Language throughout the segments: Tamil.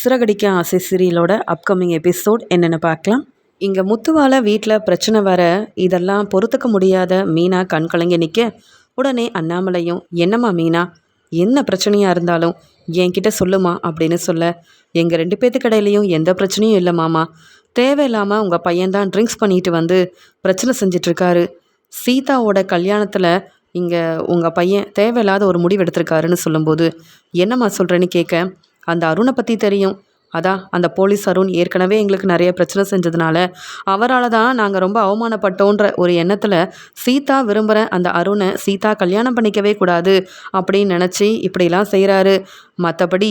சிறகடிக்க ஆசை சீரியலோட அப்கமிங் எபிசோட் என்னென்னு பார்க்கலாம். இங்கே முத்துவால வீட்டில் பிரச்சனை வர இதெல்லாம் பொறுத்துக்க முடியாத மீனா கண் கலங்கி நிற்க உடனே அண்ணாமலையும் என்னம்மா மீனா? என்ன பிரச்சனையாக இருந்தாலும் என்கிட்ட சொல்லுமா? அப்படின்னு சொல்ல எங்கள் ரெண்டு பேர்த்துக்கு இடையிலையும் எந்த பிரச்சனையும் இல்லை மாமா. தேவையில்லாமல் உங்கள் பையன்தான் ட்ரிங்க்ஸ் பண்ணிட்டு வந்து பிரச்சனை செஞ்சிட்ருக்காரு. சீதாவோட கல்யாணத்தில் இங்கே உங்கள் பையன் தேவையில்லாத ஒரு முடிவு எடுத்திருக்காருன்னு சொல்லும்போது என்னம்மா சொல்கிறேன்னு கேட்க அந்த அருணை பற்றி தெரியும். அதான் அந்த போலீஸ் அருண் ஏற்கனவே எங்களுக்கு நிறைய பிரச்சனை செஞ்சதுனால அவரால் தான் நாங்கள் ரொம்ப அவமானப்பட்டோன்ற ஒரு எண்ணத்தில் சீதா விரும்புகிற அந்த அருணை சீதா கல்யாணம் பண்ணிக்கவே கூடாது அப்படின்னு நினச்சி இப்படிலாம் செய்கிறாரு மற்றபடி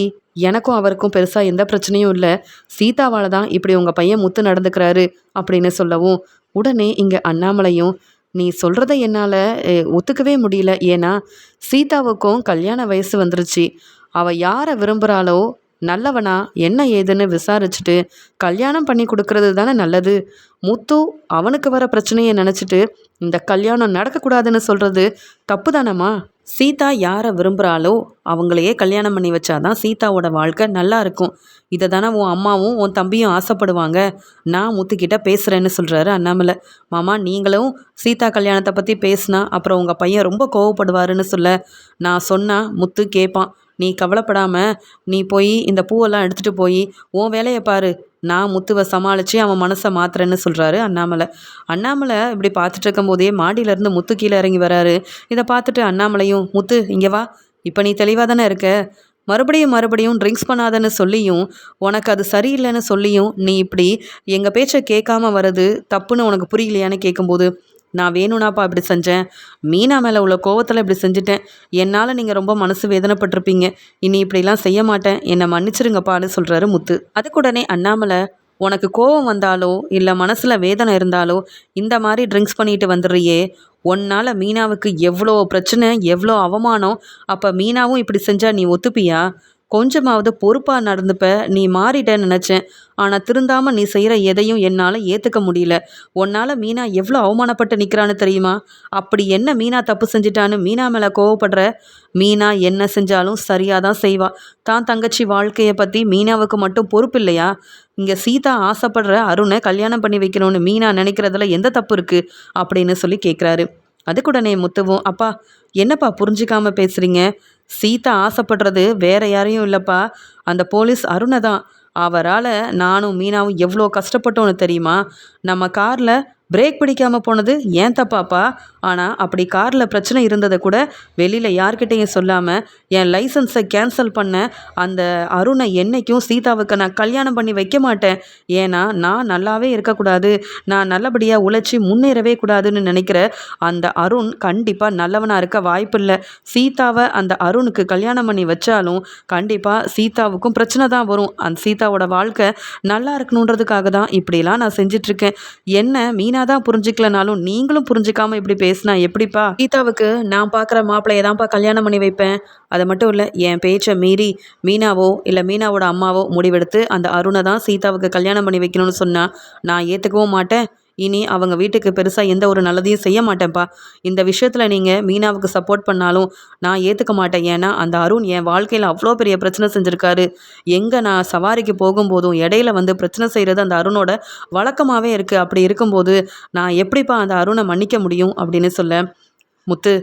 எனக்கும் அவருக்கும் பெருசாக எந்த பிரச்சனையும் இல்லை. சீதாவால் தான் இப்படி உங்கள் பையன் முத்து நடந்துக்கிறாரு அப்படின்னு சொல்லவும் உடனே இங்கே அண்ணாமலையும் நீ சொல்கிறத என்னால் ஒத்துக்கவே முடியல. ஏன்னா சீதாவுக்கும் கல்யாண வயசு வந்துருச்சு. அவள் யாரை விரும்புகிறாளோ நல்லவனா என்ன ஏதுன்னு விசாரிச்சுட்டு கல்யாணம் பண்ணி கொடுக்கறது தானே நல்லது. முத்து அவனுக்கு வர பிரச்சனையை நினச்சிட்டு இந்த கல்யாணம் நடக்கக்கூடாதுன்னு சொல்கிறது தப்பு தானம்மா சீதா யாரை விரும்புகிறாளோ அவங்களையே கல்யாணம் பண்ணி வச்சாதான் சீதாவோட வாழ்க்கை நல்லா இருக்கும். இதை தானே உன் அம்மாவும் உன் தம்பியும் ஆசைப்படுவாங்க. நான் முத்துக்கிட்ட பேசுகிறேன்னு சொல்கிறாரு அண்ணாமலை. மாமா நீங்களும் சீதா கல்யாணத்தை பற்றி பேசினா அப்புறம் உங்கள் பையன் ரொம்ப கோவப்படுவாருன்னு சொல்ல. நான் சொன்னால் முத்து கேட்பான் நீ கவலைப்படாமல் நீ போய் இந்த பூவெல்லாம் எடுத்துகிட்டு போய் உன் வேலையை பாரு நான் முத்துவை சமாளித்து அவன் மனசை மாத்துறேன்னு சொல்கிறாரு அண்ணாமலை. அண்ணாமலை இப்படி பார்த்துட்டு இருக்கும்போதே மாடியிலேருந்து முத்து கீழே இறங்கி வராரு. இதை பார்த்துட்டு அண்ணாமலையும் முத்து இங்கே வா இப்போ நீ தெளிவாக தானே இருக்க? மறுபடியும் மறுபடியும் ட்ரிங்க்ஸ் பண்ணாதன்னு சொல்லியும் உனக்கு அது சரியில்லைன்னு சொல்லியும் நீ இப்படி எங்கள் பேச்சை கேட்காம வர்றது தப்புன்னு உனக்கு புரியலையான்னு கேட்கும்போது நான் வேணும்னாப்பா இப்படி செஞ்சேன். மீனா மேலே உள்ள கோவத்தில் இப்படி செஞ்சுட்டேன். என்னால் நீங்கள் ரொம்ப மனசு வேதனைப்பட்டிருப்பீங்க. இனி இப்படிலாம் செய்ய மாட்டேன். என்னை மன்னிச்சிருங்கப்பான்னு சொல்கிறாரு முத்து. அதுக்குடனே அண்ணாமலை உனக்கு கோவம் வந்தாலோ இல்லை மனசில் வேதனை இருந்தாலோ இந்த மாதிரி ட்ரிங்க்ஸ் பண்ணிட்டு வந்துடுறியே. உன்னால் மீனாவுக்கு எவ்வளோ பிரச்சனை எவ்வளோ அவமானம். அப்போ மீனாவும் இப்படி செஞ்சால் நீ ஒத்துப்பியா? கொஞ்சமாவது பொறுப்பாக நடந்துப்ப நீ மாறிட்டேன்னு நினச்சேன். ஆனால் திருந்தாமல் நீ செய்கிற எதையும் என்னால் ஏற்றுக்க முடியல. உன்னால் மீனா எவ்வளோ அவமானப்பட்டு நிற்கிறான்னு தெரியுமா? அப்படி என்ன மீனா தப்பு செஞ்சிட்டான்னு மீனா மேலே கோவப்படுற? மீனா என்ன செஞ்சாலும் சரியாக தான் செய்வா. தான் தங்கச்சி வாழ்க்கையை பற்றி மீனாவுக்கு மட்டும் பொறுப்பு இல்லையா? இங்கே சீதா ஆசைப்படுற அருணை கல்யாணம் பண்ணி வைக்கணும்னு மீனா நினைக்கிறதுல எந்த தப்பு இருக்குது அப்படின்னு சொல்லி கேட்குறாரு அதுக்குடனே முத்துவும் அப்பா என்னப்பா புரிஞ்சிக்காம பேசுகிறீங்க சீதா ஆசைப்படுறது வேற யாரையும் இல்லைப்பா. அந்த போலீஸ் அருணை தான். அவரால் நானும் மீனாவும் எவ்வளோ கஷ்டப்பட்டோன்னு தெரியுமா? நம்ம காரில் பிரேக் பிடிக்காமல் போனது ஏன் தப்பாப்பா? ஆனால் அப்படி காரில் பிரச்சனை இருந்ததை கூட வெளியில் யார்கிட்டையும் சொல்லாமல் என் லைசன்ஸை கேன்சல் பண்ண அந்த அருணை என்றைக்கும் சீதாவுக்கு நான் கல்யாணம் பண்ணி வைக்க மாட்டேன். ஏன்னா நான் நல்லாவே இருக்கக்கூடாது. நான் நல்லபடியாக உழைச்சி முன்னேறவே கூடாதுன்னு நினைக்கிற அந்த அருண் கண்டிப்பாக நல்லவனாக இருக்க வாய்ப்பில்லை. சீதாவை அந்த அருணுக்கு கல்யாணம் பண்ணி வச்சாலும் கண்டிப்பாக சீதாவுக்கும் பிரச்சனை தான் வரும். அந்த சீதாவோட வாழ்க்கை நல்லா இருக்கணுன்றதுக்காக தான் இப்படிலாம் நான் செஞ்சிட்ருக்கேன். என்ன மீனா தான் புரிஞ்சுக்கலனாலும் நீங்களும் புரிஞ்சுக்காம இப்படி பேசினா எப்படிப்பா? கீதாவுக்கு நான் பார்க்குற மாப்பிள்ளையை தான்ப்பா கல்யாணம் பண்ணி வைப்பேன். அது மட்டும் இல்லை என் பேச்சை மீறி மீனாவோ இல்லை மீனாவோட அம்மாவோ முடிவெடுத்து அந்த அருணை தான் சீதாவுக்கு கல்யாணம் பண்ணி வைக்கணும்னு சொன்னால் நான் ஏற்றுக்கவும் மாட்டேன். இனி அவங்க வீட்டுக்கு பெருசாக எந்த ஒரு நல்லதையும் செய்ய மாட்டேன்ப்பா. இந்த விஷயத்தில் நீங்கள் மீனாவுக்கு சப்போர்ட் பண்ணாலும் நான் ஏற்றுக்க மாட்டேன். ஏன்னா அந்த அருண் என் வாழ்க்கையில் அவ்வளோ பெரிய பிரச்சனை செஞ்சுருக்காரு. எங்கே நான் சவாரிக்கு போகும்போதும் இடையில வந்து பிரச்சனை செய்கிறது அந்த அருணோட வழக்கமாகவே இருக்குது அப்படி இருக்கும்போது நான் எப்படிப்பா அந்த அருணை மன்னிக்க முடியும் அப்படின்னு சொல்ல முத்து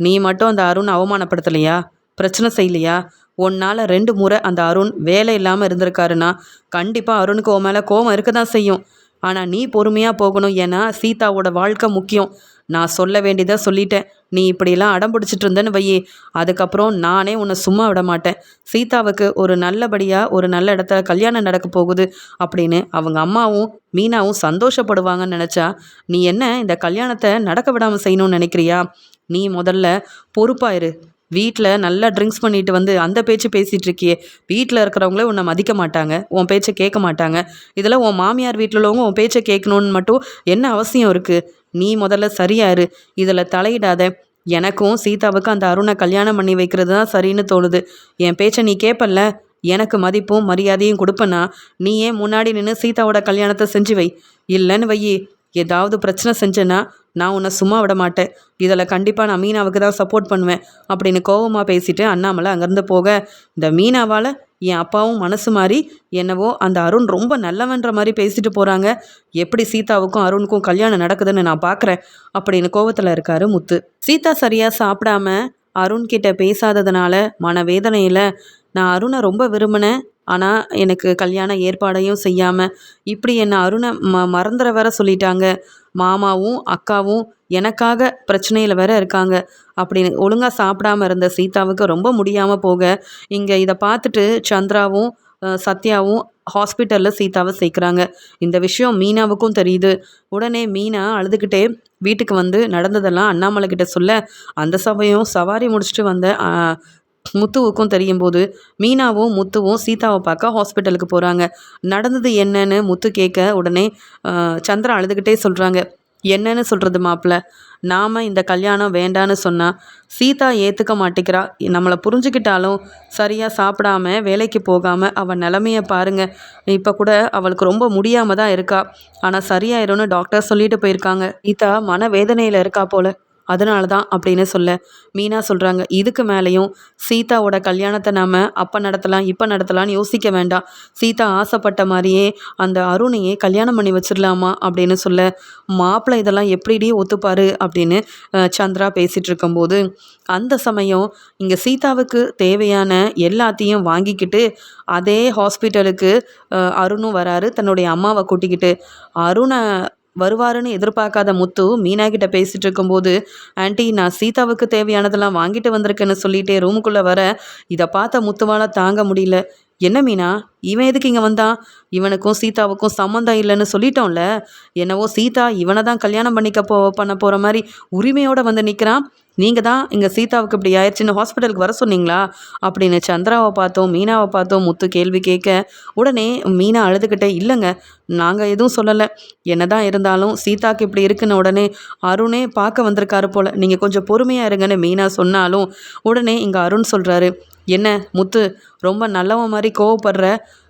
நீ மட்டும் அந்த அருண் அவமானப்படுத்தலையா? பிரச்சனை செய்யலையா? உன்னால் ரெண்டு முறை அந்த அருண் வேலை இல்லாமல் இருந்திருக்காருன்னா கண்டிப்பாக அருணுக்கு உன் மேலே கோவம் இருக்க தான் செய்யும். ஆனால் நீ பொறுமையாக போகணும். ஏன்னா சீதாவோட வாழ்க்கை முக்கியம். நான் சொல்ல வேண்டியதாக சொல்லிட்டேன். நீ இப்படிலாம் அடம் பிடிச்சிட்டு இருந்தேன்னு வையே. அதுக்கப்புறம் நானே உன்னை சும்மா விட மாட்டேன். சீதாவுக்கு ஒரு நல்லபடியாக ஒரு நல்ல இடத்துல கல்யாணம் நடக்க போகுது அப்படின்னு அவங்க அம்மாவும் மீனாவும் சந்தோஷப்படுவாங்கன்னு நினச்சா நீ என்ன இந்த கல்யாணத்தை நடக்க விடாமல் செய்யணும்னு நினைக்கிறியா? நீ முதல்ல பொறுப்பாயிரு வீட்டில் நல்லா ட்ரிங்க்ஸ் பண்ணிட்டு வந்து அந்த பேச்சு பேசிகிட்டு இருக்கியே. வீட்டில் இருக்கிறவங்களே உன்னை மதிக்க மாட்டாங்க. உன் பேச்சை கேட்க மாட்டாங்க. இதில் உன் மாமியார் வீட்டில் உள்ளவங்க உன் பேச்சை கேட்கணுன்னு மட்டும் என்ன அவசியம் இருக்குது நீ முதல்ல சரியாரு இதில் தலையிடாத. எனக்கும் சீதாவுக்கும் அந்த அருணை கல்யாணம் பண்ணி வைக்கிறது தான் சரின்னு தோணுது. என் பேச்சை நீ கேட்பல்ல எனக்கு மதிப்பும் மரியாதையும் கொடுப்பனா நீ ஏன் முன்னாடி நின்று சீதாவோட கல்யாணத்தை செஞ்சு வை. இல்லைன்னு வையி. ஏதாவது பிரச்சனை செஞ்சேன்னா நான் உன்னை சும்மா விட மாட்டேன். இதில் கண்டிப்பாக நான் மீனாவுக்கு தான் சப்போர்ட் பண்ணுவேன். அப்படின்னு கோவமாக பேசிட்டு அண்ணாமலை அங்கேருந்து போக இந்த மீனாவால் என் அப்பாவும் மனசு மாறி என்னவோ அந்த அருண் ரொம்ப நல்லவன்ற மாதிரி பேசிட்டு போகிறாங்க எப்படி சீதாவுக்கும் அருணுக்கும் கல்யாணம் நடக்குதுன்னு நான் பார்க்குறேன் அப்படின்னு கோவத்தில் இருக்காரு முத்து. சீதா சரியாக சாப்பிடாம அருண்கிட்ட பேசாததுனால மனவேதனையில் நான் அருணை ரொம்ப விரும்பினேன். ஆனால் எனக்கு கல்யாண ஏற்பாடையும் செய்யாமல் இப்படி என்னை அருணை ம மறந்துற வேற சொல்லிட்டாங்க. மாமாவும் அக்காவும் எனக்காக பிரச்சனையில் வேற இருக்காங்க. அப்படின்னு ஒழுங்காக சாப்பிடாம இருந்த சீதாவுக்கு ரொம்ப முடியாமல் போக இங்கே இதை பார்த்துட்டு சந்திராவும் சத்யாவும் ஹாஸ்பிட்டலில் சீதாவை சேர்க்குறாங்க. இந்த விஷயம் மீனாவுக்கும் தெரியுது. உடனே மீனா அழுதுகிட்டே வீட்டுக்கு வந்து நடந்ததெல்லாம் அண்ணாமலை கிட்ட சொல்ல அந்த சமயம் சவாரி முடிச்சுட்டு வந்த முத்துவுக்கும் தெரியும் போது மீனாவும் முத்துவும் சீதாவை பார்க்க ஹாஸ்பிட்டலுக்கு போகிறாங்க நடந்தது என்னன்னு முத்து கேட்க உடனே சந்திரா அழுதுகிட்டே சொல்கிறாங்க என்னன்னு சொல்கிறது மாப்பிள்ள நாம் இந்த கல்யாணம் வேண்டான்னு சொன்னால் சீதா ஏற்றுக்க மாட்டேங்கிறா. நம்மளை புரிஞ்சுக்கிட்டாலும் சரியாக சாப்பிடாம வேலைக்கு போகாமல் அவள் நிலமையை பாருங்கள் இப்போ கூட அவளுக்கு ரொம்ப முடியாமல் தான் இருக்கா. ஆனால் சரியாயிரும்னு டாக்டர் சொல்லிட்டு போயிருக்காங்க. சீதா மன வேதனையில் இருக்கா போல். அதனால தான் அப்படின்னு சொல்ல மீனா சொல்கிறாங்க இதுக்கு மேலேயும் சீதாவோட கல்யாணத்தை நாம் அப்போ நடத்தலாம் இப்போ நடத்தலாம்னு யோசிக்க வேண்டாம். சீதா ஆசைப்பட்ட மாதிரியே அந்த அருணையே கல்யாணம் பண்ணி வச்சிடலாமா அப்படின்னு சொல்ல மாப்பிள்ளை இதெல்லாம் எப்படிடி ஒத்துப்பார்? அப்படின்னு சந்திரா பேசிகிட்டு இருக்கும்போது அந்த சமயம் இங்கே சீதாவுக்கு தேவையான எல்லாத்தையும் வாங்கிக்கிட்டு அதே ஹாஸ்பிட்டலுக்கு அருணும் வராரு. தன்னுடைய அம்மாவை கூட்டிக்கிட்டு அருணை வருவாருன்னு எதிர்பார்க்காத முத்து மீனா கிட்ட பேசிட்டு இருக்கும்போது ஆன்ட்டி நான் சீதாவுக்கு தேவையானதெல்லாம் வாங்கிட்டு வந்திருக்கேன்னு சொல்லிட்டே ரூமுக்குள்ளே வர இதை பார்த்த முத்துவால தாங்க முடியல. என்ன மீனா? இவன் எதுக்கு இங்கே வந்தான்? இவனுக்கும் சீதாவுக்கும் சம்மந்தம் இல்லைன்னு சொல்லிட்டோம்ல. என்னவோ சீதா இவனை தான் கல்யாணம் பண்ணிக்க போ பண்ண போகிற மாதிரி உரிமையோடு வந்து நிற்கிறான் நீங்கள் தான் இங்கே சீதாவுக்கு இப்படி ஆயிடுச்சுன்னு ஹாஸ்பிட்டலுக்கு வர சொன்னீங்களா? அப்படின்னு சந்திராவை பார்த்தோம் மீனாவை பார்த்தோம் முத்து கேள்வி கேட்க உடனே மீனா அழுதுகிட்டே இல்லைங்க நாங்கள் எதுவும் சொல்லலை. என்னதான் இருந்தாலும் சீதாக்கு இப்படி இருக்குன்னு உடனே அருணே பார்க்க வந்திருக்காரு போல். நீங்கள் கொஞ்சம் பொறுமையாக இருங்கன்னு மீனா சொன்னாலும் உடனே இங்கே அருண் சொல்கிறாரு என்ன முத்து ரொம்ப நல்லவன் மாதிரி கோவப்படுற?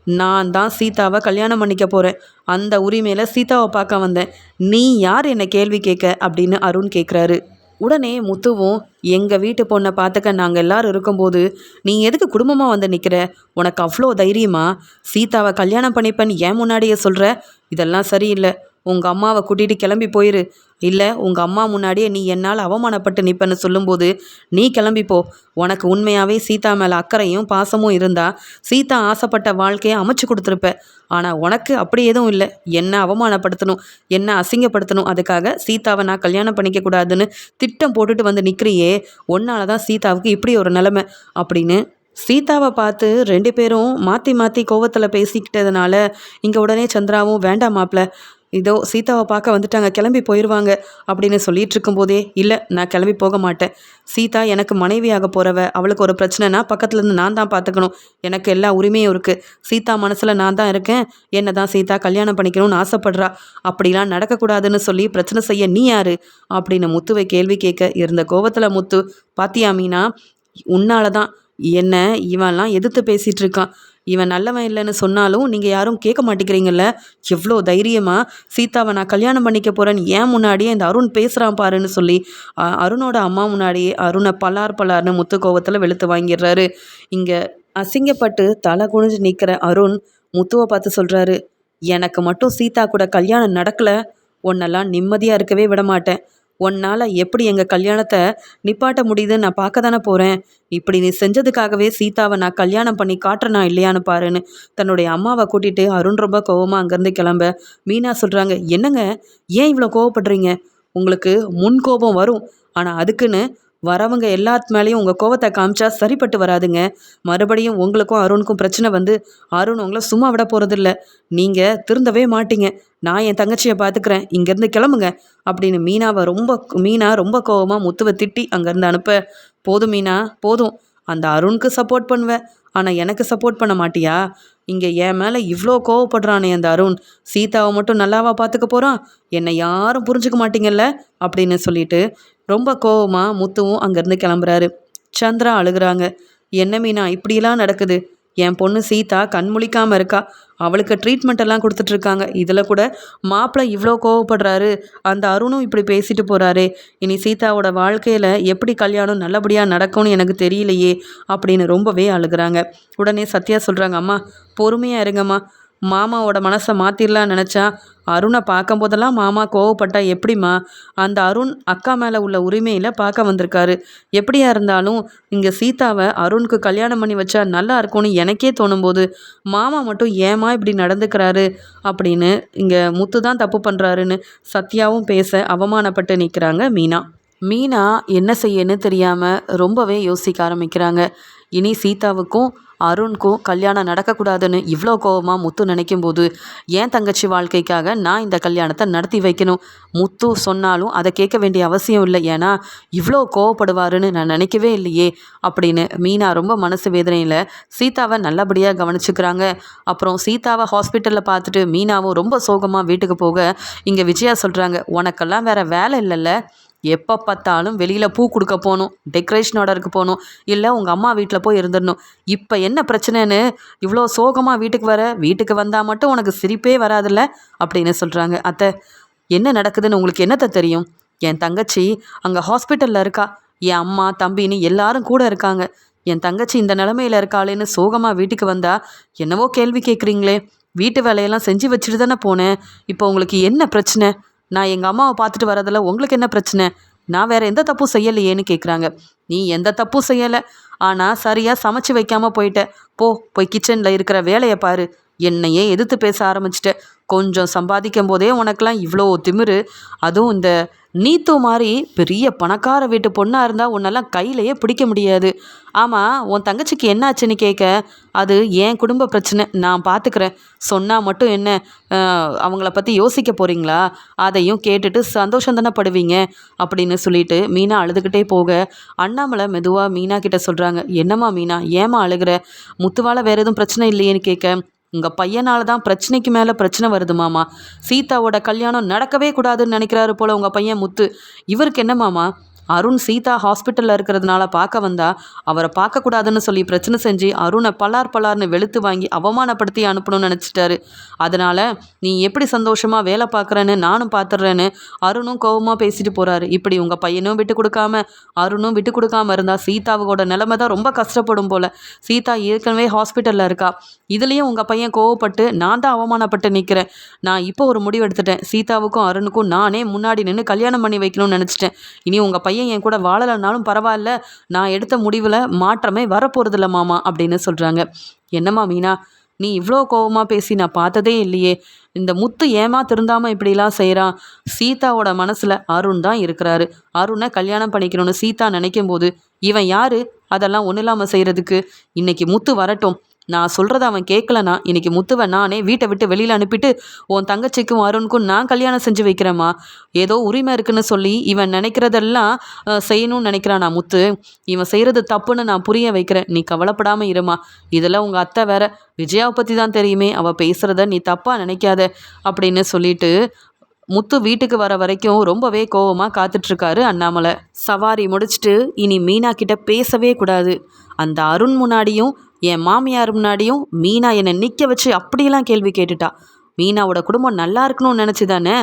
நான் தான் சீதாவை கல்யாணம் பண்ணிக்க போகிறேன் அந்த உரிமையில் சீதாவை பார்க்க வந்தேன். நீ யார் என்னை கேள்வி கேட்க? அப்படின்னு அருண் கேட்குறாரு உடனே முத்துவும் எங்கள் வீட்டு பொண்ணை பார்த்துக்க நாங்கள் எல்லாரும் இருக்கும்போது நீ எதுக்கு குடும்பமாக வந்து நிற்கிற உனக்கு அவ்வளோ தைரியமா? சீதாவை கல்யாணம் பண்ணிப்பேன்னு ஏன் முன்னாடியே சொல்கிற இதெல்லாம் சரியில்லை. உங்கள் அம்மாவை கூட்டிகிட்டு கிளம்பி போயிரு. இல்லை உங்கள் அம்மா முன்னாடியே நீ என்னால் அவமானப்பட்டு நிற்பேன்னு சொல்லும்போது நீ கிளம்பிப்போ உனக்கு உண்மையாகவே சீதா மேலே அக்கறையும் பாசமும் இருந்தால் சீதா ஆசைப்பட்ட வாழ்க்கையை அமைச்சு கொடுத்துருப்ப. ஆனால் உனக்கு அப்படி எதுவும் இல்லை. என்ன அவமானப்படுத்தணும்? என்ன அசிங்கப்படுத்தணும்? அதுக்காக சீதாவை நான் கல்யாணம் பண்ணிக்க கூடாதுன்னு திட்டம் போட்டுட்டு வந்து நிற்கிறியே உன்னால தான் சீதாவுக்கு இப்படி ஒரு நிலைமை. அப்படின்னு சீதாவை பார்த்து ரெண்டு பேரும் மாற்றி மாற்றி கோவத்தில் பேசிக்கிட்டதுனால இங்கே உடனே சந்திராவும் வேண்டாம் மாப்பிள்ள இதோ சீதாவை பார்க்க வந்துட்டாங்க கிளம்பி போயிடுவாங்க அப்படின்னு சொல்லிட்டு இருக்கும்போதே இல்லை நான் கிளம்பி போக மாட்டேன். சீதா எனக்கு மனைவியாக போகிறவ அவளுக்கு ஒரு பிரச்சனைனா பக்கத்துல இருந்து நான் தான் பார்த்துக்கணும். எனக்கு எல்லா உரிமையும் இருக்குது சீதா மனசில் நான் தான் இருக்கேன். என்ன தான் சீதா கல்யாணம் பண்ணிக்கணும்னு ஆசைப்படுறா. அப்படிலாம் நடக்கக்கூடாதுன்னு சொல்லி பிரச்சனை செய்ய நீ யாரு? அப்படின்னு முத்துவை கேள்வி கேட்க இருந்த கோவத்தில் முத்து பாத்தியா மீனா உன்னால தான் என்ன இவன்லாம் எதிர்த்து பேசிகிட்டு இருக்கான். இவன் நல்லவன் இல்லைன்னு சொன்னாலும் நீங்கள் யாரும் கேட்க மாட்டேங்கிறீங்கல்ல? எவ்வளோ தைரியமாக சீதாவை நான் கல்யாணம் பண்ணிக்க போகிறேன்னு ஏன் முன்னாடியே இந்த அருண் பேசுகிறான் பாருன்னு சொல்லி அருணோட அம்மா முன்னாடியே அருணை பலார் பலார்னு முத்து கோவத்தில் வெளுத்து வாங்கிடுறாரு. இங்கே அசிங்கப்பட்டு தலை குனிஞ்சு நிற்கிற அருண் முத்துவை பார்த்து சொல்கிறாரு எனக்கு மட்டும் சீதா கூட கல்யாணம் நடக்கலை. உன்னெல்லாம் நிம்மதியாக இருக்கவே விட மாட்டேன். உன்னால் எப்படி எங்கள் கல்யாணத்தை நிப்பாட்ட முடியுதுன்னு நான் பார்க்க தானே போகிறேன் இப்படி நீ செஞ்சதுக்காகவே சீதாவை நான் கல்யாணம் பண்ணி காட்டுறேனா இல்லையான்னு பாருன்னு தன்னுடைய அம்மாவை கூட்டிட்டு அருண் ரொம்ப கோவமாக அங்கேருந்து கிளம்ப. மீனா சொல்கிறாங்க என்னங்க? ஏன் இவ்வளோ கோவப்படுறீங்க? உங்களுக்கு முன் கோபம் வரும். ஆனால் அதுக்குன்னு வரவங்க எல்லாத் மேலேயும் உங்கள் கோவத்தை காமிச்சா சரிப்பட்டு வராதுங்க. மறுபடியும் உங்களுக்கும் அருணுக்கும் பிரச்சனை வந்து அருண் உங்களை சும்மா விட போகிறதில்ல நீங்கள் திருந்தவே மாட்டீங்க. நான் என் தங்கச்சியை பார்த்துக்கிறேன் இங்கேருந்து கிளம்புங்க. அப்படின்னு மீனாவை ரொம்ப மீனா ரொம்ப கோவமாக முத்துவை திட்டி அங்கேருந்து அனுப்ப போதும் மீனா போதும். அந்த அருணுக்கு சப்போர்ட் பண்ணுவேன் ஆனால் எனக்கு சப்போர்ட் பண்ண மாட்டியா? இங்கே என் மேலே இவ்வளோ கோவப்படுறானே அந்த அருண். சீதாவை மட்டும் நல்லாவா பார்த்துக்க போகிறான் என்னை யாரும் புரிஞ்சுக்க மாட்டீங்கல்ல? அப்படின்னு சொல்லிட்டு ரொம்ப கோவமாக முத்துவும் அங்கேருந்து கிளம்புறாரு. சந்திரா அழுகுறாங்க. என்ன மீனா இப்படியெல்லாம் நடக்குது? என் பொண்ணு சீதா கண் முழிக்காமல் இருக்கா? அவளுக்கு ட்ரீட்மெண்ட் எல்லாம் கொடுத்துட்ருக்காங்க. இதில் கூட மாப்பிள்ளை இவ்வளோ கோவப்படுறாரு. அந்த அருணும் இப்படி பேசிட்டு போகிறாரு இனி சீதாவோட வாழ்க்கையில் எப்படி கல்யாணம் நல்லபடியாக நடக்கும்னு எனக்கு தெரியலையே அப்படின்னு ரொம்பவே அழுகிறாங்க. உடனே சத்யா சொல்கிறாங்க அம்மா பொறுமையாக இருங்கம்மா. மாமாவோட மனசை மாற்றிடலான்னு நினச்சா அருணை பார்க்கும்போதெல்லாம் மாமா கோவப்பட்டா எப்படிம்மா? அந்த அருண் அக்கா மேலே உள்ள உரிமையில் பார்க்க வந்திருக்காரு. எப்படியா இருந்தாலும் இங்கே சீதாவை அருணுக்கு கல்யாணம் பண்ணி வச்சா நல்லா இருக்கும்னு எனக்கே தோணும்போது மாமா மட்டும் ஏமா இப்படி நடந்துக்கிறாரு அப்படின்னு இங்கே முத்து தான் தப்பு பண்ணுறாருன்னு சத்யாவும் பேச அவமானப்பட்டு நிற்கிறாங்க மீனா. மீனா என்ன செய்யன்னு தெரியாமல் ரொம்பவே யோசிக்க ஆரம்பிக்கிறாங்க. இனி சீதாவுக்கும் அருண்க்கும் கல்யாணம் நடக்கக்கூடாதுன்னு இவ்வளோ கோவமாக முத்து நினைக்கும் போது ஏன் தங்கச்சி வாழ்க்கைக்காக நான் இந்த கல்யாணத்தை நடத்தி வைக்கணும்? முத்து சொன்னாலும் அதை கேட்க வேண்டிய அவசியம் இல்லை. ஏன்னா இவ்வளோ கோவப்படுவாருன்னு நான் நினைக்கவே இல்லையே அப்படின்னு மீனா ரொம்ப மனசு வேதனையில் சீதாவை நல்லபடியாக கவனிச்சுக்கிறாங்க. அப்புறம் சீதாவை ஹாஸ்பிட்டலில் பார்த்துட்டு மீனாவும் ரொம்ப சோகமாக வீட்டுக்கு போக இங்கே விஜயா சொல்கிறாங்க உனக்கெல்லாம் வேறு வேலை இல்லைல்ல. எப்போ பார்த்தாலும் வெளியில் பூ கொடுக்க போகணும் டெக்கரேஷன் ஆர்டருக்கு போகணும் இல்லை உங்கள் அம்மா வீட்டில் போய் இருந்துடணும். இப்போ என்ன பிரச்சனைன்னு? இவ்வளோ சோகமாக வீட்டுக்கு வர வீட்டுக்கு வந்தால் மட்டும் உனக்கு சிரிப்பே வராதுல்ல? அப்படின்னு சொல்கிறாங்க அத்தை என்ன நடக்குதுன்னு உங்களுக்கு என்னத்தை தெரியும்? என் தங்கச்சி அங்கே ஹாஸ்பிட்டலில் இருக்கா? என் அம்மா தம்பின்னு எல்லாரும் கூட இருக்காங்க. என் தங்கச்சி இந்த நிலமையில இருக்காளேன்னு சோகமாக வீட்டுக்கு வந்தா என்னவோ கேள்வி கேட்குறீங்களே வீட்டு வேலையெல்லாம் செஞ்சு வச்சுட்டு தானே போனேன். இப்போ உங்களுக்கு என்ன பிரச்சனை? நான் எங்கள் அம்மாவை பார்த்துட்டு வரதில் உங்களுக்கு என்ன பிரச்சனை? நான் வேறு எந்த தப்பும் செய்யலையேன்னு கேட்குறாங்க நீ எந்த தப்பும் செய்யலை. ஆனால் சரியாக சமைச்சு வைக்காமல் போயிட்ட. போ போய் கிச்சனில் இருக்கிற வேலையை பாரு. என்னையே எதிர்த்து பேச ஆரம்பிச்சிட்ட. கொஞ்சம் சம்பாதிக்கும் போதே உனக்கெலாம் இவ்வளோ திமிரு. அதுவும் இந்த நீத்து மாதிரி பெரிய பணக்கார வீட்டு பொண்ணாக இருந்தால் உன்னெல்லாம் கையிலையே பிடிக்க முடியாது. ஆமாம் உன் தங்கச்சிக்கு என்னாச்சுன்னு கேட்க அது என் குடும்ப பிரச்சனை. நான் பார்த்துக்கிறேன் சொன்னால் மட்டும் என்ன? அவங்கள பற்றி யோசிக்க போகிறீங்களா அதையும் கேட்டுட்டு சந்தோஷம் தானே படுவீங்க? அப்படின்னு சொல்லிட்டு மீனா அழுதுகிட்டே போக அண்ணாமலை மெதுவாக மீனா கிட்ட சொல்கிறாங்க என்னம்மா மீனா ஏமா அழுகிற? முத்துவால் வேறு எதுவும் பிரச்சனை இல்லையேன்னு கேட்க உங்கள் பையனால் தான் பிரச்சனைக்கு மேலே பிரச்சனை வருது மாமா. சீதாவோட கல்யாணம் நடக்கவே கூடாதுன்னு நினைக்கிறாரு போல் உங்கள் பையன் முத்து. இவருக்கு என்ன மாமா? அருண் சீதா ஹாஸ்பிட்டலில் இருக்கிறதுனால பார்க்க வந்தா அவரை பார்க்கக்கூடாதுன்னு சொல்லி பிரச்சனை செஞ்சு அருணை பலார் பலார்னு வெளுத்து வாங்கி அவமானப்படுத்தி அனுப்பணும்னு நினச்சிட்டாரு. அதனால் நீ எப்படி சந்தோஷமாக வேலை பார்க்குறேன்னு நானும் பார்த்துட்றேன்னு அருணும் கோபமாக பேசிட்டு போகிறாரு இப்படி உங்கள் பையனும் விட்டு கொடுக்காம அருணும் விட்டு கொடுக்காம இருந்தால் சீதாவோட நிலைமை தான் ரொம்ப கஷ்டப்படும் போல். சீதா ஏற்கனவே ஹாஸ்பிட்டலில் இருக்கா. இதுலேயும் உங்கள் பையன் கோவப்பட்டு நான் தான் அவமானப்பட்டு நிற்கிறேன் நான் இப்போ ஒரு முடிவு எடுத்துட்டேன். சீதாவுக்கும் அருணுக்கும் நானே முன்னாடி நின்று கல்யாணம் பண்ணி வைக்கணும்னு நினச்சிட்டேன். இனி உங்கள் பையன் பையன் என் கூட வாழலைனாலும் பரவாயில்ல நான் எடுத்த முடிவில் மாற்றமே வரப்போகிறதில்ல மாமா அப்படின்னு சொல்கிறாங்க என்னம்மா மீனா நீ இவ்வளோ கோபமாக பேசி நான் பார்த்ததே இல்லையே. இந்த முத்து ஏமா திருந்தாமல் இப்படிலாம் செய்கிறான் சீதாவோட மனசில் அருண் தான் இருக்கிறாரு. அருணை கல்யாணம் பண்ணிக்கணும்னு சீதா நினைக்கும் போது இவன் யார்? அதெல்லாம் ஒன்றும் இல்லாமல் செய்கிறதுக்கு இன்னைக்கு முத்து வரட்டும். நான் சொல்கிறத அவன் கேட்கலனா இன்றைக்கி முத்துவை நானே வீட்டை விட்டு வெளியில் அனுப்பிட்டு உன் தங்கச்சிக்கும் அருணுக்கும் நான் கல்யாணம் செஞ்சு வைக்கிறேம்மா. ஏதோ உரிமை இருக்குன்னு சொல்லி இவன் நினைக்கிறதெல்லாம் செய்யணும்னு நினைக்கிறான் முத்து? இவன் செய்கிறது தப்புன்னு நான் புரிய வைக்கிறேன். நீ கவலைப்படாமல் இருமா. இதில் உங்கள் அத்தை வேற. விஜயாவை பற்றி தான் தெரியுமே. அவள் பேசுகிறத நீ தப்பாக நினைக்காத அப்படின்னு சொல்லிட்டு முத்து வீட்டுக்கு வர வரைக்கும் ரொம்பவே கோவமாக காத்துட்ருக்காரு அண்ணாமலை. சவாரி முடிச்சுட்டு இனி மீனா கிட்ட பேசவே கூடாது. அந்த அருண் முன்னாடியும் என் மாமியார் முன்னாடியும் மீனா என்னை நிற்க வச்சு அப்படியெல்லாம் கேள்வி கேட்டுட்டா. மீனாவோட குடும்பம் நல்லா இருக்கணும்னு நினச்சி தானே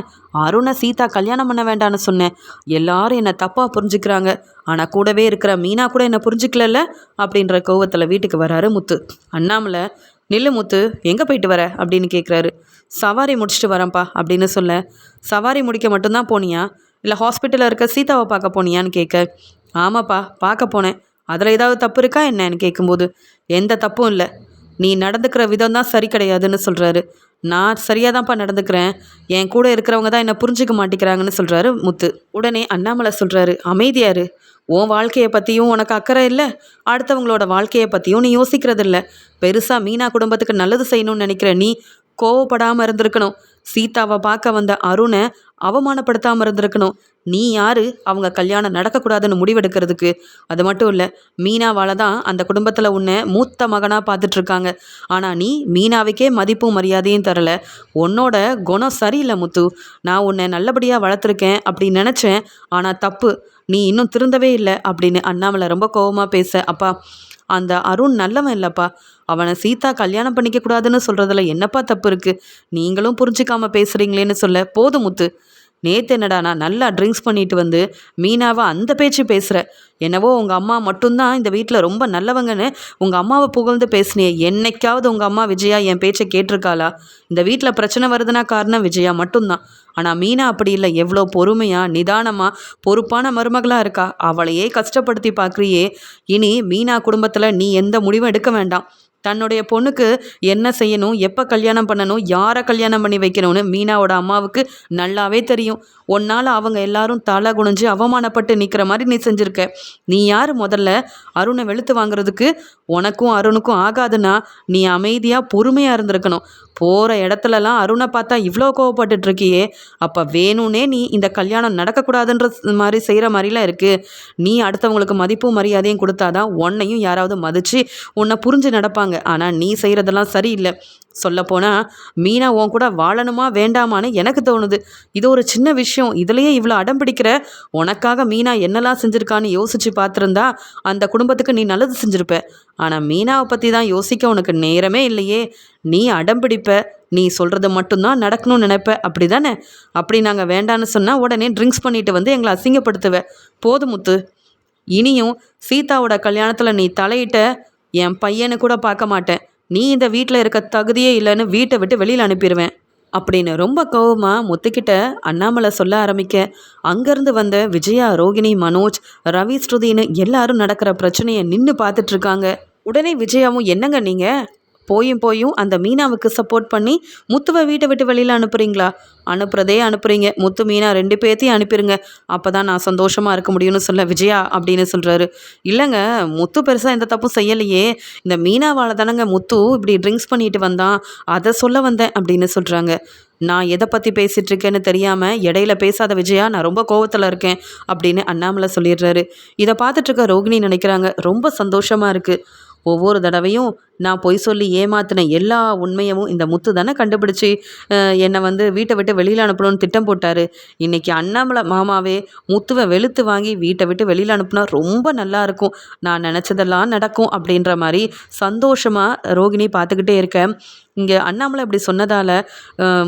அருணை சீதா கல்யாணம் பண்ண வேண்டான்னு சொன்னேன். எல்லாரும் என்னை தப்பாக புரிஞ்சுக்கிறாங்க. ஆனால் கூடவே இருக்கிற மீனா கூட என்னை புரிஞ்சுக்கலல்ல? அப்படின்ற கோவத்தில் வீட்டுக்கு வராரு முத்து. அண்ணாமலை நில்லு முத்து எங்கே போயிட்டு வர? அப்படின்னு கேட்குறாரு சவாரி முடிச்சுட்டு வரேன்ப்பா அப்படின்னு சொல்ல. சவாரி முடிக்க மட்டும்தான் போனியா? இல்லை ஹாஸ்பிட்டலில் இருக்க சீதாவை பார்க்க போனியான்னு கேட்க ஆமாப்பா பார்க்க போனேன். அதில் ஏதாவது தப்பு இருக்கா என்னன்னு கேட்கும்போது எந்த தப்பும் இல்லை. நீ நடந்துக்கிற விதம் தான் சரி கிடையாதுன்னு சொல்கிறாரு நான் சரியாக தான்ப்பா நடந்துக்கிறேன். என் கூட இருக்கிறவங்க தான் என்னை புரிஞ்சிக்க மாட்டேங்கிறாங்கன்னு சொல்கிறாரு முத்து. உடனே அண்ணாமலை சொல்கிறாரு அமைதியாரு. உன் வாழ்க்கையை பற்றியும் உனக்கு அக்கறை இல்லை. அடுத்தவங்களோட வாழ்க்கையை பற்றியும் நீ யோசிக்கிறது இல்லை பெருசாக மீனா குடும்பத்துக்கு நல்லது செய்யணும்னு நினைக்கிற நீ கோவப்படாமல் இருந்திருக்கணும். சீதாவை பார்க்க வந்த அருணை அவமானப்படுத்தாமல் இருந்திருக்கணும். நீ யாரு? அவங்க கல்யாணம் நடக்கக்கூடாதுன்னு முடிவெடுக்கிறதுக்கு. அது மட்டும் இல்லை மீனாவால் தான் அந்த குடும்பத்தில் உன்னை மூத்த மகனாக பார்த்துட்ருக்காங்க. ஆனால் நீ மீனாவுக்கே மதிப்பும் மரியாதையும் தரல. உன்னோட குணம் சரியில்லை முத்து. நான் உன்னை நல்லபடியாக வளர்த்துருக்கேன் அப்படின்னு நினச்சேன். ஆனால் தப்பு. நீ இன்னும் திருந்தவே இல்லை அப்படின்னு அண்ணாமலை ரொம்ப கோபமாக பேச அப்பா அந்த அருண் நல்லவன் இல்லைப்பா. அவனை சீதா கல்யாணம் பண்ணிக்க கூடாதுன்னு சொல்கிறதுல என்னப்பா தப்பு இருக்குது நீங்களும் புரிஞ்சிக்காம பேசுகிறீங்களேன்னு சொல்ல போதும் முத்து. நேத்து என்னடா நான் நல்லா ட்ரிங்க்ஸ் பண்ணிட்டு வந்து மீனாவை அந்த பேச்சு பேசுகிற என்னவோ உங்கள் அம்மா மட்டும்தான் இந்த வீட்டில் ரொம்ப நல்லவங்கன்னு உங்கள் அம்மாவை புகழ்ந்து பேசுனியே. என்னைக்காவது உங்கள் அம்மா விஜயா என் பேச்சை கேட்டிருக்காளா? இந்த வீட்டில் பிரச்சனை வருதுன்னா காரணம் விஜயா மட்டும்தான். ஆனால் மீனா அப்படி இல்லை. எவ்வளோ பொறுமையாக நிதானமாக பொறுப்பான மருமகளாக இருக்கா. அவளையே கஷ்டப்படுத்தி பார்க்குறியே. இனி மீனா குடும்பத்தில் நீ எந்த முடிவும் எடுக்க வேண்டாம். தன்னுடைய பொண்ணுக்கு என்ன செய்யணும் எப்போ கல்யாணம் பண்ணணும் யாரை கல்யாணம் பண்ணி வைக்கணும்னு மீனாவோட அம்மாவுக்கு நல்லாவே தெரியும். உன்னால் அவங்க எல்லாரும் தலை குனிஞ்சு அவமானப்பட்டு நிற்கிற மாதிரி நீ செஞ்சுருக்க. நீ யார் முதல்ல? அருணை வெளுத்து வாங்குறதுக்கு உனக்கும் அருணுக்கும் ஆகாதுன்னா நீ அமைதியாக பொறுமையாக இருந்திருக்கணும். போகிற இடத்துலலாம் அருணை பார்த்தா இவ்வளோ கோவப்பட்டு இருக்கியே. அப்போ வேணும்னே நீ இந்த கல்யாணம் நடக்கக்கூடாதுன்ற மாதிரி செய்கிற மாதிரிலாம் இருக்குது நீ அடுத்தவங்களுக்கு மதிப்பும் மரியாதையும் கொடுத்தாதான் உன்னையும் யாராவது மதித்து உன்னை புரிஞ்சு நடப்பாங்க. ஆனால் நீ செய்கிறதெல்லாம் சரியில்லை. சொல்லப்போனால் மீனா உன் கூட வாழணுமா வேண்டாமான்னு எனக்கு தோணுது. இது ஒரு சின்ன விஷயம். இதுலேயே இவ்வளோ அடம் பிடிக்கிற உனக்காக மீனா என்னெல்லாம் செஞ்சுருக்கான்னு யோசிச்சு பார்த்துருந்தா அந்த குடும்பத்துக்கு நீ நல்லது செஞ்சுருப்ப. ஆனால் மீனாவை பற்றி தான் யோசிக்க உனக்கு நேரமே இல்லையே. நீ அடம் பிடிப்ப. நீ சொல்கிறது மட்டும்தான் நடக்கணும்னு நினைப்ப. அப்படி தானே அப்படி நாங்கள் வேண்டான்னு சொன்னால் உடனே ட்ரிங்க்ஸ் பண்ணிட்டு வந்து எங்களை அசிங்கப்படுத்துவ. போதுமுத்து இனியும் சீதாவோட கல்யாணத்தில் நீ தலையிட்ட என் பையனை கூட பார்க்க மாட்டேன். நீ இந்த வீட்டில் இருக்க தகுதியே இல்லைன்னு வீட்டை விட்டு வெளியில் அனுப்பிடுவேன் அப்படின்னு ரொம்ப கோவமாக முத்துக்கிட்ட அண்ணாமலை சொல்ல ஆரம்பிக்க அங்கேருந்து வந்த விஜயா ரோகிணி மனோஜ் ரவி ஸ்ருதின்னு எல்லாரும் நடக்கிற பிரச்சனையை நின்று பார்த்துட்ருக்காங்க உடனே விஜயாவும் என்னங்க நீங்கள் போயும் போயும் அந்த மீனாவுக்கு சப்போர்ட் பண்ணி முத்துவை வீட்டை விட்டு வெளியில் அனுப்புறீங்களா? அனுப்புறதே அனுப்புறீங்க. முத்து மீனா ரெண்டு பேர்த்தையும் அனுப்பிடுங்க அப்போ தான் நான் சந்தோஷமாக இருக்க முடியும்னு சொல்ல விஜயா அப்படின்னு சொல்கிறாரு இல்லைங்க முத்து பெருசாக எந்த தப்பும் செய்யலையே. இந்த மீனாவால் தானங்க முத்து இப்படி ட்ரிங்க்ஸ் பண்ணிட்டு வந்தான். அதை சொல்ல வந்தேன் அப்படின்னு சொல்கிறாங்க நான் எதை பற்றி பேசிகிட்டு இருக்கேன்னு தெரியாமல் இடையில பேசாத விஜயா நான் ரொம்ப கோவத்தில் இருக்கேன் அப்படின்னு அண்ணாமலை சொல்லிடுறாரு. இதை பார்த்துட்ருக்க ரோகிணி நினைக்கிறாங்க ரொம்ப சந்தோஷமாக இருக்குது ஒவ்வொரு தடவையும் நான் பொய் சொல்லி ஏமாத்தின எல்லா உண்மையவும் இந்த முத்து தானே கண்டுபிடிச்சி என்னை வந்து வீட்டை விட்டு வெளியில் அனுப்பணும்னு திட்டம் போட்டார். இன்றைக்கி அண்ணாமலை மாமாவே முத்துவை வெளுத்து வாங்கி வீட்டை விட்டு வெளியில் அனுப்புனா ரொம்ப நல்லா இருக்கும். நான் நினச்சதெல்லாம் நடக்கும் அப்படின்ற மாதிரி சந்தோஷமாக ரோகிணி பார்த்துக்கிட்டே இருக்கேன். இங்கே அண்ணாமலை இப்படி சொன்னதால்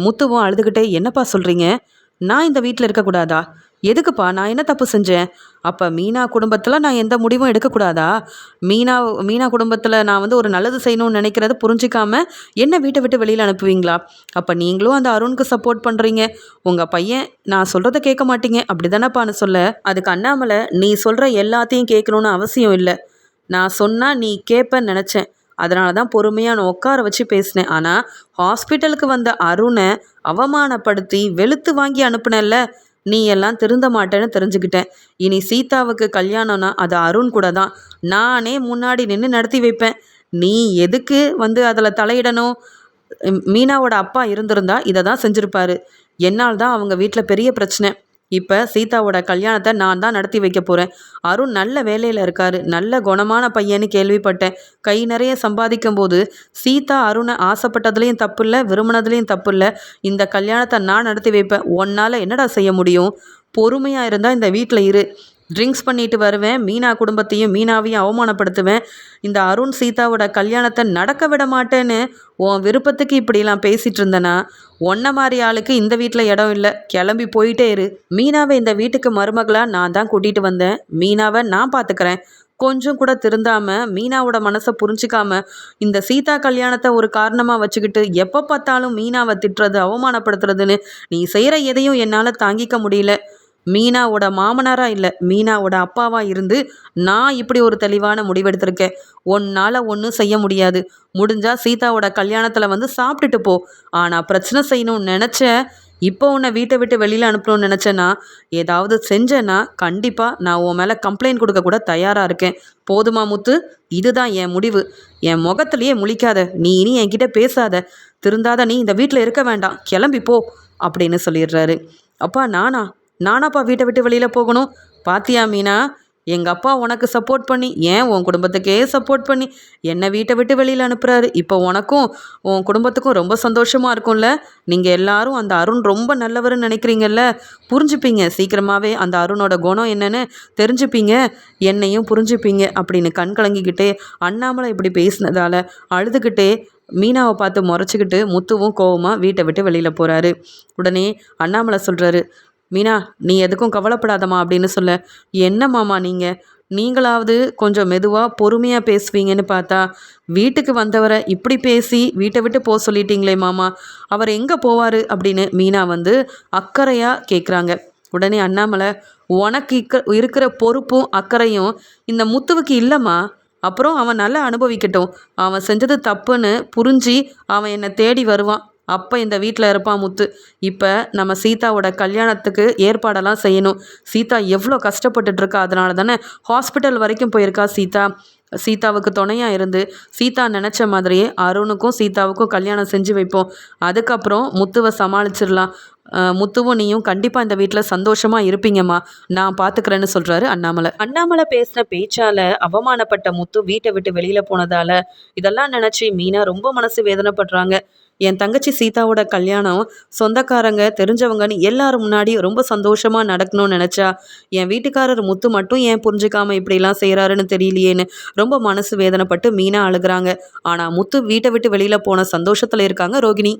முத்துவும் அழுதுகிட்டே என்னப்பா சொல்கிறீங்க நான் இந்த வீட்டில் இருக்கக்கூடாதா? எதுக்குப்பா நான் என்ன தப்பு செஞ்சேன்? அப்போ மீனா குடும்பத்தில் நான் எந்த முடிவும் எடுக்கக்கூடாதா? மீனா மீனா குடும்பத்தில் நான் வந்து ஒரு நல்லது செய்யணும்னு நினைக்கிறத புரிஞ்சிக்காம என்ன வீட்டை விட்டு வெளியில் அனுப்புவீங்களா? அப்போ நீங்களும் அந்த அருணுக்கு சப்போர்ட் பண்ணுறீங்க உங்கள் பையன் நான் சொல்கிறத கேட்க மாட்டீங்க. அப்படி தானேப்பான்னு சொல்ல. அதுக்கு அண்ணாமலை நீ சொல்கிற எல்லாத்தையும் கேட்கணுன்னு அவசியம் இல்லை. நான் சொன்னால் நீ கேட்பேன்னு நினச்சேன். அதனால தான் பொறுமையாக நான் உட்கார வச்சு பேசினேன். ஆனால் ஹாஸ்பிட்டலுக்கு வந்த அருணை அவமானப்படுத்தி வெளுத்து வாங்கி அனுப்புனேன்ல. நீ எல்லாம் திருந்த மாட்டேன்னு தெரிஞ்சுக்கிட்டேன். இனி சீதாவுக்கு கல்யாணம்னா அது அருண் கூட தான் நானே முன்னாடி நின்று நடத்தி வைப்பேன். நீ எதுக்கு வந்து அதில் தலையிடணும்? மீனாவோட அப்பா இருந்திருந்தா இதை தான் செஞ்சுருப்பாரு. என்னால் தான் அவங்க வீட்டில் பெரிய பிரச்சனை. இப்போ சீதாவோட கல்யாணத்தை நான் தான் நடத்தி வைக்க போகிறேன் அருண் நல்ல வேலையில் இருக்காரு. நல்ல குணமான பையன்னு கேள்விப்பட்டேன். கை நிறைய சம்பாதிக்கும் போது சீதா அருணை ஆசைப்பட்டதுலேயும் தப்பு இல்லை விரும்பினதுலேயும் தப்பு இல்லை இந்த கல்யாணத்தை நான் நடத்தி வைப்பேன். உன்னால் என்னடா செய்ய முடியும்? பொறுமையாக இருந்தால் இந்த வீட்டில் இரு. ட்ரிங்க்ஸ் பண்ணிட்டு வருவேன். மீனா குடும்பத்தையும் மீனாவையும் அவமானப்படுத்துவேன். இந்த அருண் சீதாவோட கல்யாணத்தை நடக்க விட மாட்டேன்னு உன் விருப்பத்துக்கு இப்படிலாம் பேசிகிட்டு இருந்தேன்னா ஒன்ன மாதிரி ஆளுக்கு இந்த வீட்டில் இடம் இல்லை. கிளம்பி போயிட்டே இரு. மீனாவை இந்த வீட்டுக்கு மருமகளாக நான் தான் கூட்டிகிட்டு வந்தேன். மீனாவை நான் பார்த்துக்கிறேன் கொஞ்சம் கூட திருந்தாமல் மீனாவோட மனசை புரிஞ்சிக்காம இந்த சீதா கல்யாணத்தை ஒரு காரணமாக வச்சுக்கிட்டு எப்போ பார்த்தாலும் மீனாவை திட்டுறது அவமானப்படுத்துறதுன்னு நீ செய்கிற எதையும் என்னால் தாங்கிக்க முடியல. மீனாவோட மாமனாராக இல்லை மீனாவோட அப்பாவாக இருந்து நான் இப்படி ஒரு தெளிவான முடிவெடுத்திருக்கேன். ஒன்னால் ஒன்றும் செய்ய முடியாது. முடிஞ்சால் சீதாவோட கல்யாணத்தில் வந்து சாப்பிட்டுட்டு போ. ஆனால் பிரச்சனை செய்யணும்னு நினச்ச இப்போ உன்னை வீட்டை விட்டு வெளியில் அனுப்பணும்னு நினச்சேன்னா ஏதாவது செஞ்சேன்னா கண்டிப்பாக நான் உன் மேலே கம்ப்ளைண்ட் கொடுக்க கூட தயாராக இருக்கேன். போதுமா முத்து? இதுதான் என் முடிவு. என் முகத்திலேயே முழிக்காத. நீ இனி என்கிட்ட பேசாத. திருந்தாத நீ இந்த வீட்டில் இருக்க வேண்டாம். கிளம்பி போ. அப்படின்னு சொல்லிடுறாரு. அப்பா நானா? நானாப்பா வீட்டை விட்டு வெளியில் போகணும். பாத்தியா மீனா? எங்கள் அப்பா உனக்கு சப்போர்ட் பண்ணி ஏன் உன் குடும்பத்துக்கே சப்போர்ட் பண்ணி என்னை வீட்டை விட்டு வெளியில் அனுப்புகிறாரு இப்போ உனக்கும் உன் குடும்பத்துக்கும் ரொம்ப சந்தோஷமாக இருக்கும்ல? நீங்கள் எல்லாரும் அந்த அருண் ரொம்ப நல்லவர்னு நினைக்கிறீங்கல்ல? புரிஞ்சுப்பீங்க. சீக்கிரமாகவே அந்த அருணோட குணம் என்னன்னு தெரிஞ்சுப்பீங்க. என்னையும் புரிஞ்சுப்பீங்க. அப்படின்னு கண் கலங்கிக்கிட்டே அண்ணாமலை இப்படி பேசினதால் அழுதுகிட்டே மீனாவை பார்த்து முறைச்சிக்கிட்டு முத்துவும் கோவமாக வீட்டை விட்டு வெளியில் போகிறாரு உடனே அண்ணாமலை சொல்கிறாரு மீனா நீ எதுக்கும் கவலைப்படாதம்மா அப்படின்னு சொல்ல என்ன மாமா நீங்கள் நீங்களாவது கொஞ்சம் மெதுவாக பொறுமையாக பேசுவீங்கன்னு பார்த்தா வீட்டுக்கு வந்தவரை இப்படி பேசி வீட்டை விட்டு போக சொல்லிட்டீங்களே மாமா அவர் எங்கே போவார்? அப்படின்னு மீனா வந்து அக்கறையாக கேட்குறாங்க உடனே அண்ணாமலை உனக்கு இக்க இருக்கிற பொறுப்பும் அக்கறையும் இந்த முத்துவுக்கு இல்லைம்மா. அப்புறம் அவன் நல்லா அனுபவிக்கட்டும். அவன் செஞ்சது தப்புன்னு புரிஞ்சு அவன் என்னை தேடி வருவான். அப்போ இந்த வீட்டில் இருப்பான் முத்து. இப்போ நம்ம சீதாவோட கல்யாணத்துக்கு ஏற்பாடெல்லாம் செய்யணும். சீதா எவ்வளோ கஷ்டப்பட்டுட்ருக்கா அதனால தானே ஹாஸ்பிட்டல் வரைக்கும் போயிருக்கா சீதா. சீதாவுக்கு துணையாக இருந்து சீதா நினச்ச மாதிரியே அருணுக்கும் சீதாவுக்கும் கல்யாணம் செஞ்சு வைப்போம். அதுக்கப்புறம் முத்துவை சமாளிச்சிடலாம். முத்துவும் நீயும் கண்டிப்பாக இந்த வீட்டில் சந்தோஷமாக இருப்பீங்கம்மா. நான் பார்த்துக்கிறேன்னு சொல்கிறாரு அண்ணாமலை. அண்ணாமலை பேசின பேச்சால் அவமானப்பட்ட முத்து வீட்டை விட்டு வெளியில் போனதால் இதெல்லாம் நினச்சி மீனா ரொம்ப மனசு வேதனைப்படுறாங்க. என் தங்கச்சி சீதாவோட கல்யாணம் சொந்தக்காரங்க தெரிஞ்சவங்கன்னு எல்லாரும் முன்னாடி ரொம்ப சந்தோஷமாக நடக்கணும்னு நினச்சா என் வீட்டுக்காரர் முத்து மட்டும் ஏன் புரிஞ்சுக்காம இப்படிலாம் செய்கிறாருன்னு தெரியலையேன்னு ரொம்ப மனசு வேதனைப்பட்டு மீனா அழுகிறாங்க. ஆனால் முத்து வீட்டை விட்டு வெளியில் போன சந்தோஷத்தில் இருக்காங்க ரோகிணி.